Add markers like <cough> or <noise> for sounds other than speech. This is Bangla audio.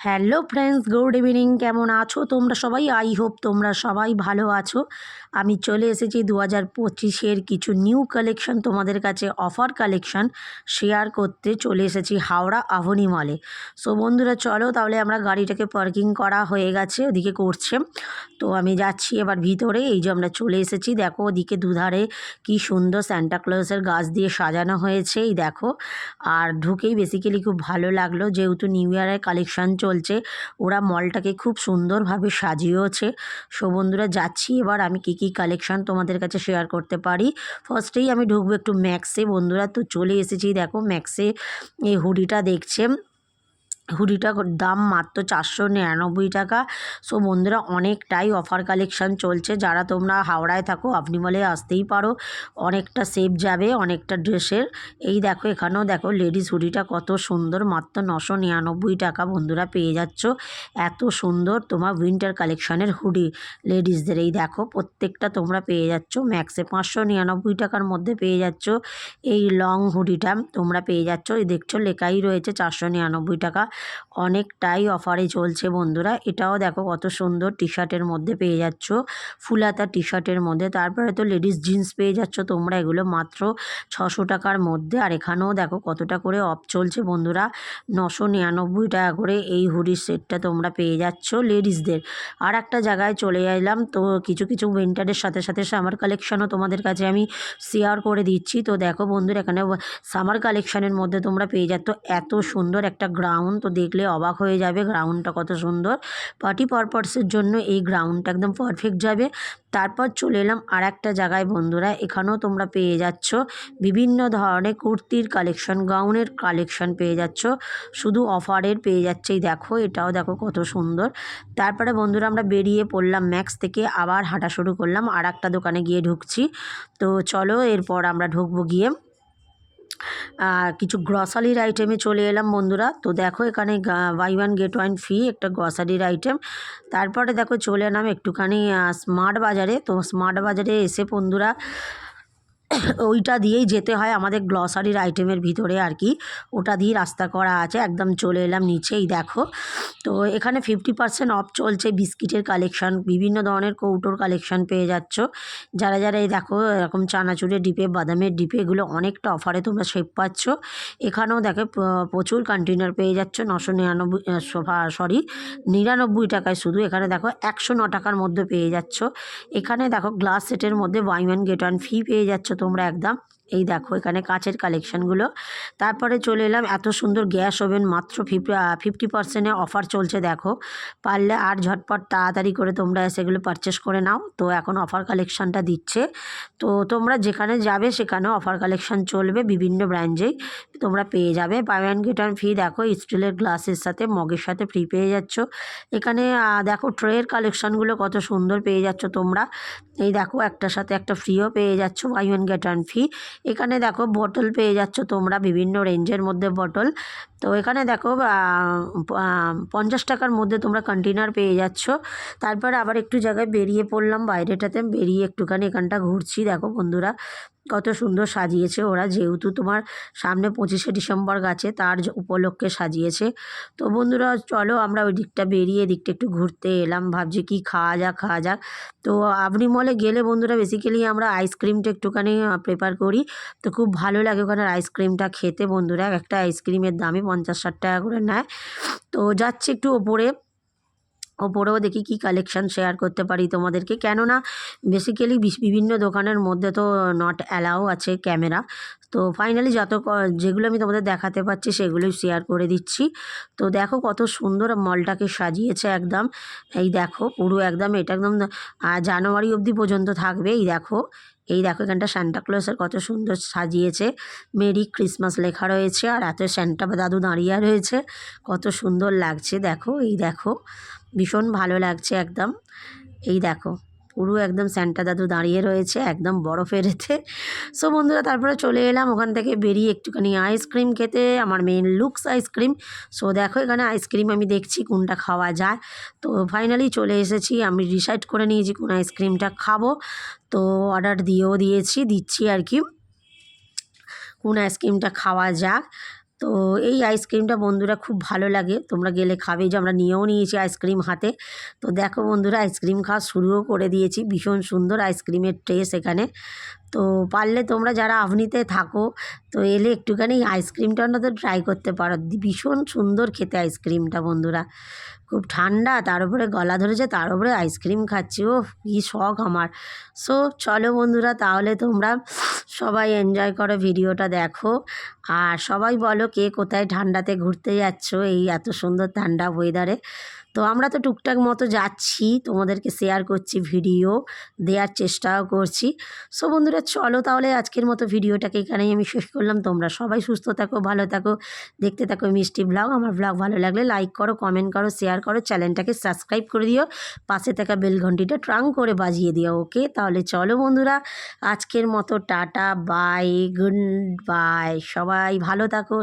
হ্যালো ফ্রেন্ডস গুড ইভিনিং কেমন আছো তোমরা সবাই? আই হোপ তোমরা সবাই ভালো আছো। আমি চলে এসেছি দু হাজার পঁচিশের কিছু নিউ কালেকশন তোমাদের কাছে অফার কালেকশন শেয়ার করতে চলে এসেছি হাওড়া আভনি মলে সো বন্ধুরা চলো তাহলে আমরা গাড়িটাকে পার্কিং করা হয়ে গেছে, ওদিকে করছে। তো আমি যাচ্ছি এবার ভিতরে, এই যে আমরা চলে এসেছি, দেখো ওদিকে দুধারে কি সুন্দর স্যান্টাক্লজের গাছ দিয়ে সাজানো হয়েছে, এই দেখো। আর ঢুকেই বেসিক্যালি খুব ভালো লাগল, যেহেতু নিউ ইয়ারের কালেকশন চলছে। ওরা মলটাকে খুব সুন্দরভাবে সাজিয়েওছে। সো বন্ধুরা, যাচ্ছি এবার আমি কি কি কালেকশন তোমাদের কাছে শেয়ার করতে পারি। ফার্স্টেই আমি ঢুকবো একটু ম্যাক্সে বন্ধুরা, তো চলে এসেছি। দেখো ম্যাক্সে এই হুডিটা দেখছে। হুডিটা দাম মাত্র চারশো নিরানব্বই টাকা। সো বন্ধুরা, অনেকটাই অফার কালেকশান চলছে। যারা তোমরা হাওড়ায় থাকো, আপনি বলে আসতেই পারো। অনেকটা সেফ যাবে, অনেকটা ড্রেসের। এই দেখো, এখানেও দেখো লেডিস হুডিটা কত সুন্দর, মাত্র নশো নিরানব্বই টাকা বন্ধুরা পেয়ে যাচ্ছ। এত সুন্দর তোমার উইন্টার কালেকশানের হুডি লেডিসদের এই দেখো, প্রত্যেকটা তোমরা পেয়ে যাচ্ছ। ম্যাক্সে পাঁচশো নিরানব্বই টাকার মধ্যে পেয়ে যাচ্ছ। এই লং হুডিটা তোমরা পেয়ে যাচ্ছ। এই দেখছ, লেখাই রয়েছে চারশো নিরানব্বই টাকা। অনেকটাই অফারে চলছে বন্ধুরা। এটাও দেখো কত সুন্দর টি শার্টের মধ্যে পেয়ে যাচ্ছ। ফুলাতা টি শার্টের মধ্যে। তারপরে তো লেডিস জিন্স পেয়ে যাচ্ছ তোমরা। এগুলো মাত্র ছশো টাকার মধ্যে। আর এখানেও দেখো কতটা করে অফ চলছে বন্ধুরা। নশো নিরানব্বই টাকা করে এই হুডির সেটটা তোমরা পেয়ে যাচ্ছ লেডিসদের আর একটা জায়গায় চলে এলাম। তো কিছু কিছু উইন্টারের সাথে সাথে সামার কালেকশনও তোমাদের কাছে আমি শেয়ার করে দিচ্ছি। তো দেখো বন্ধুরা, এখানে সামার কালেকশনের মধ্যে তোমরা পেয়ে যাচ্ছ। এত সুন্দর একটা গ্রাউন্ড তো দেখলে অবাক হয়ে যাবে গ্রাউন্ডটা কত সুন্দর। পার্টি পারপাসের জন্য এই গ্রাউন্ডটা একদম পারফেক্ট যাবে। তারপর চলে এলাম আর একটা জায়গায় বন্ধুরা, এখানেও তোমরা পেয়ে যাচ্ছ। বিভিন্ন ধরনের কুর্তির কালেকশন গাউনের কালেকশন পেয়ে যাচ্ছ। শুধু অফারের পেয়ে যাচ্ছে এই দেখো, এটাও দেখো কত সুন্দর। তারপরে বন্ধুরা আমরা বেরিয়ে পড়লাম ম্যাক্স থেকে, আবার হাঁটা শুরু করলাম। আর একটা দোকানে গিয়ে ঢুকছি। তো চলো এরপর আমরা ঢুকবো গিয়ে। কিছু গ্রসারির আইটেমে চলে এলাম বন্ধুরা। তো দেখো এখানে buy one get one free একটা গ্রসারির আইটেম তারপরে দেখো চলে এলাম একটুখানি স্মার্ট বাজারে। তো স্মার্ট বাজারে এসে বন্ধুরা <coughs> ওইটা দিয়েই যেতে হয় আমাদের গ্লসারির আইটেমের ভিতরে আর কি। ওটা দিয়ে রাস্তা করা আছে, একদম চলে এলাম নিচেই, দেখো। তো এখানে ফিফটি পার্সেন্ট অফ চলছে বিস্কিটের কালেকশান বিভিন্ন ধরনের কৌটোর কালেকশান পেয়ে যাচ্ছ। যারা যারা এই দেখো, এরকম চানাচুরের ডিপে, বাদামের ডিপে, এগুলো অনেকটা অফারে তোমরা সেভ পাচ্ছ। এখানেও দেখো প্রচুর কন্টেনার পেয়ে যাচ্ছ, নশো নিরানব্বই সরি নিরানব্বই টাকায় শুধু। এখানে দেখো, একশো ন টাকার মধ্যে পেয়ে যাচ্ছ। এখানে দেখো গ্লাস সেটের মধ্যে buy one get one free পেয়ে যাচ্ছ তোমরা একদম এই দেখো এখানে কাঁচের কালেকশানগুলো তারপরে চলে এলাম, এত সুন্দর গ্যাস ওভেন মাত্র ফিফটি ফিফটি পার্সেন্টে অফার চলছে দেখো। পারলে আর ঝটপট তাড়াতাড়ি করে তোমরা সেগুলো পারচেস করে নাও। তো এখন অফার কালেকশানটা দিচ্ছে। তো তোমরা যেখানে যাবে সেখানে অফার কালেকশান চলবে বিভিন্ন ব্র্যান্ডেই তোমরা পেয়ে যাবে। Buy one get one free দেখো স্টিলের গ্লাসের সাথে, মগের সাথে ফ্রি পেয়ে যাচ্ছ। এখানে দেখো ট্রের কালেকশানগুলো কত সুন্দর পেয়ে যাচ্ছ তোমরা। এই দেখো একটার সাথে একটা ফ্রিও পেয়ে যাচ্ছ buy one get one free এখানে দেখো বটল পেয়ে যাচ্ছ তোমরা বিভিন্ন রেঞ্জের মধ্যে বটল তো এখানে দেখো পঞ্চাশ টাকার মধ্যে তোমরা কন্টেনার পেয়ে যাচ্ছ। তারপর আবার একটু জায়গায় বেরিয়ে পড়লাম, বাইরেটাতে বেরিয়ে একটুখানি এখানটা ঘুরছি। দেখো বন্ধুরা, কত সুন্দর সাজিয়েছে ওরা। যেহেতু তোমার সামনে পঁচিশে ডিসেম্বর গাছে, তার উপলক্ষে সাজিয়েছে। তো বন্ধুরা, চলো আমরা ওই দিকটা বেরিয়ে দিকটা একটু ঘুরতে এলাম। ভাবছি কি খাওয়া যাক খাওয়া যাক। তো আপনি মলে গেলে বন্ধুরা বেসিক্যালি আমরা আইসক্রিমটা একটুখানি প্রেফার করি। তো খুব ভালো লাগে ওখানে আইসক্রিমটা খেতে বন্ধুরা। একটা আইসক্রিমের দামই পঞ্চাশ ষাট টাকা করে নেয়। তো যাচ্ছে একটু ওপরে। ওপরেও দেখি কি কালেকশান শেয়ার করতে পারি তোমাদেরকে। কেননা বেসিক্যালি বিভিন্ন দোকানের মধ্যে তো নট অ্যালাও আছে ক্যামেরা তো ফাইনালি যত যেগুলো আমি তোমাদের দেখাতে পাচ্ছি সেগুলোই শেয়ার করে দিচ্ছি। তো দেখো কত সুন্দর মলটাকে সাজিয়েছে একদম। এই দেখো পুরো একদম এটা একদম জানুয়ারি অবধি পর্যন্ত থাকবে। এই দেখো এই দেখো এখানটা সান্টাক্লসের কত সুন্দর সাজিয়েছে। মেরি ক্রিসমাস লেখা রয়েছে আর এত স্যান্টা দাদু দাঁড়িয়ে রয়েছে। কত সুন্দর লাগছে দেখো, এই দেখো। ভীষণ ভালো লাগছে একদম। এই দেখো। পুরো একদম স্যান্টা দাদু দাঁড়িয়ে রয়েছে, একদম বরফের এতে সো বন্ধুরা, তারপরে চলে এলাম, ওখান থেকে বেরিয়ে একটুখানি আইসক্রিম খেতে, আমার মেন লুকস আইসক্রিম সো দেখো, এখানে আইসক্রিম আমি দেখছি কোনটা খাওয়া যায়। তো ফাইনালি চলে এসেছি, আমি ডিসাইড করে নিয়েছি কোন আইসক্রিমটা খাব। তো অর্ডার দিয়েও দিয়েছি, দিচ্ছি আর কি। কোন আইসক্রিমটা খাওয়া যাক। তো এই আইসক্রিমটা বন্ধুরা খুব ভালো লাগে। তোমরা গেলে খাবে। যে আমরা নিয়েও নিয়েছি আইসক্রিম হাতে। তো দেখো বন্ধুরা, আইসক্রিম খাওয়া শুরুও করে দিয়েছি। ভীষণ সুন্দর আইসক্রিমের ট্রেস এখানে। তো পারলে তোমরা যারা আভনিতে থাকো, তো এলে একটুখানি আইসক্রিমটা তো ট্রাই করতে পারো। ভীষণ সুন্দর খেতে আইসক্রিমটা বন্ধুরা। খুব ঠান্ডা, তার উপরে গলা ধরেছে, তার উপরে আইসক্রিম খাচ্ছি ও কী শখ আমার। সো, চলো বন্ধুরা, তাহলে তোমরা সবাই এনজয় করো ভিডিওটা দেখো। আর সবাই বলো কে কোথায় ঠান্ডাতে ঘুরতে যাচ্ছ এই এত সুন্দর ঠান্ডা ওয়েদারে তো আমরা তো টুকটাক মতো যাচ্ছি, তোমাদেরকে শেয়ার করছি ভিডিও দেওয়ার চেষ্টাও করছি। সো বন্ধুরা, চলো তাহলে আজকের মতো ভিডিওটাকে এখানেই আমি শেষ করলাম। তোমরা সবাই সুস্থ থাকো, ভালো থাকো, দেখতে থাকো মিষ্টি ব্লগ আমার ব্লগ ভালো লাগলে লাইক করো কমেন্ট করো শেয়ার করো চ্যানেলটাকে সাবস্ক্রাইব করে দিও। পাশে থাকা বেল ঘন্টিটা ট্রাং করে বাজিয়ে দিও ওকে তাহলে চলো বন্ধুরা, আজকের মতো টাটা বাই গুড বাই সবাই ভালো থাকো